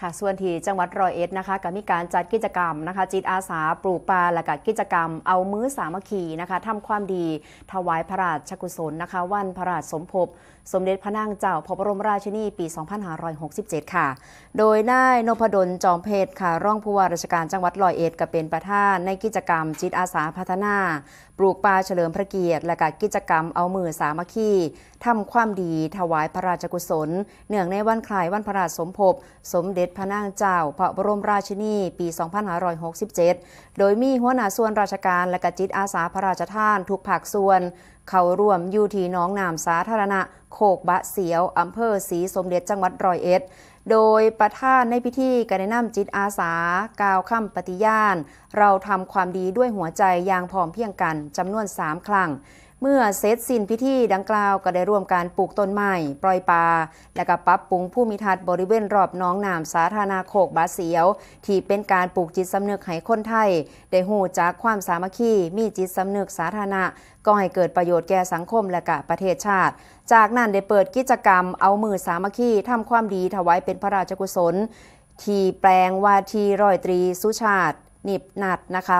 ค่ะ ส่วนที่จังหวัดรอยเอ็ดนะคะก็มีการจัดกิจกรรมนะคะ จิตอาสาปลูกป่าและก็กิจกรรม เอามื้อสามัคคีนะคะทำความดีถวายพระราชกุศลนะคะ วันพระราชสมภพสมเด็จพระนางเจ้าพระบรมราชินีปี 2567 ค่ะ โดยนายนพดลจอมเพชรค่ะร่องผู้ว่าราชการจังหวัดรอยเอ็ดก็เป็นประธานในกิจกรรม จิตอาสาพัฒนา ปลูกป่าเฉลิมพระเกียรติ และก็กิจกรรมเอามือสามัคคี ทำความดีถวายพระราชกุศล เนื่องในวันคล้ายวันพระราชสมภพ สมเด็จพระนางเจ้า พระบรมราชินีปี 2567 โดยมีหัวหน้าส่วนราชการและกจิตอาสาพระราชทานทุกภาคส่วน เข้าร่วมอยู่ที่น้องน้ำสาธารณะ โคกบะเสียวอำเภอศรีสมเด็จจังหวัดร้อยเอ็ดโดยประธานในพิธีการแนะนำจิตอาสากาวคำปฏิญาณ เราทำความดีด้วยหัวใจอย่างพร้อมเพียงกันจำนวน 3 ครั้ง เมื่อเสร็จสิ้นพิธีดังกล่าวก็ได้ร่วมการปลูกต้นไม้ปล่อยปลาและก็ปรับปรุงผู้มีทัศน์บริเวณรอบน้องน้ำสาธารณาโคกบาเสียว ที่เป็นการปลูกจิตสำนึกให้คนไทย ได้หูจากความสามัคคีมีจิตสำนึกสาธารณะก็ให้เกิดประโยชน์แก่สังคมและกะประเทศชาติ จากนั้นได้เปิดกิจกรรมเอามือสามัคคีทำความดีถวายเป็นพระราชกุศล ที่แปลงว่าทีร้อยตรีสุชาตินิบนัดนะคะ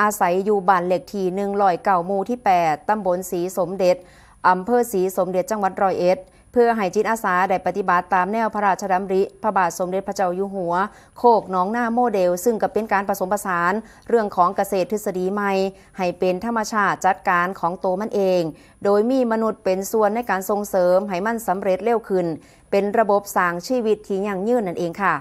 อาศัยอยู่บ้านเหลขที่หนึ่งลอยเก่ามูที่ 8 ตำบลศรีสมเด็จ อำเภอศรีสมเด็จจังหวัดร้อยเอ็ด เพื่อให้จิตอาสาได้ปฏิบัติตามแนวพระราชดำริ พระบาทสมเด็จพระเจ้าอยู่หัว โคกน้องหน้าโมเดล ซึ่งก็เป็นการผสมผสานเรื่องของเกษตรทฤษฎีใหม่ ให้เป็นธรรมชาติจัดการของโตวมันเอง โดยมีมนุษย์เป็นส่วนในการส่งเสริมให้มันสำเร็จเร็วขึ้น เป็นระบบสร้างชีวิตที่ยั่งยืนนั่นเองค่ะ